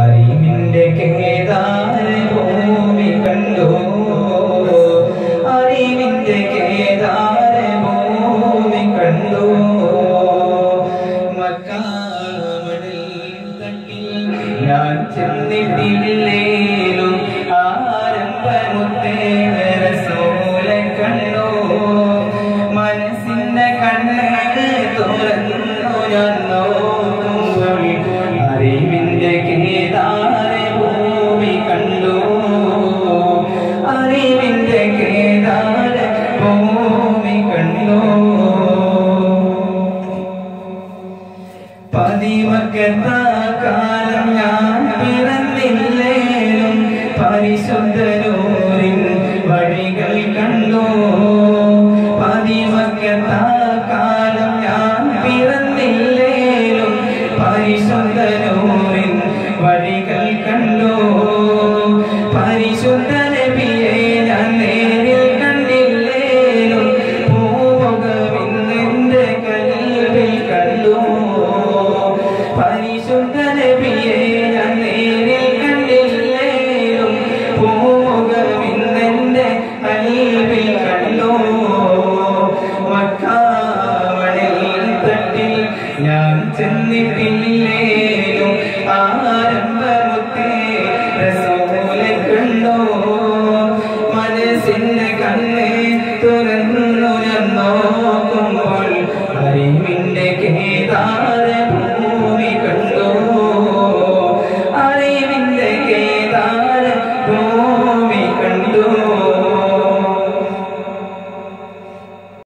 അറിവിന്റെ കേദാര ഭൂമി കണ്ടു. അറിവിന്റെ കേദാര ഭൂമി കണ്ടു. മക്കാമണിൽ തട്ടിൽ ഞാൻ ചെന്നിട്ടില്ലേ? കണ്ണിലോ. പതിവക്കത്താ കാലം ഞാൻ പിറന്നില്ലേലും പരിശുദ്ധരോ ചെന്നി പിന്നിലേനു ആരംഭമുത്തേ റസൂലെ കണ്ടോ മനസ്സിന്റെ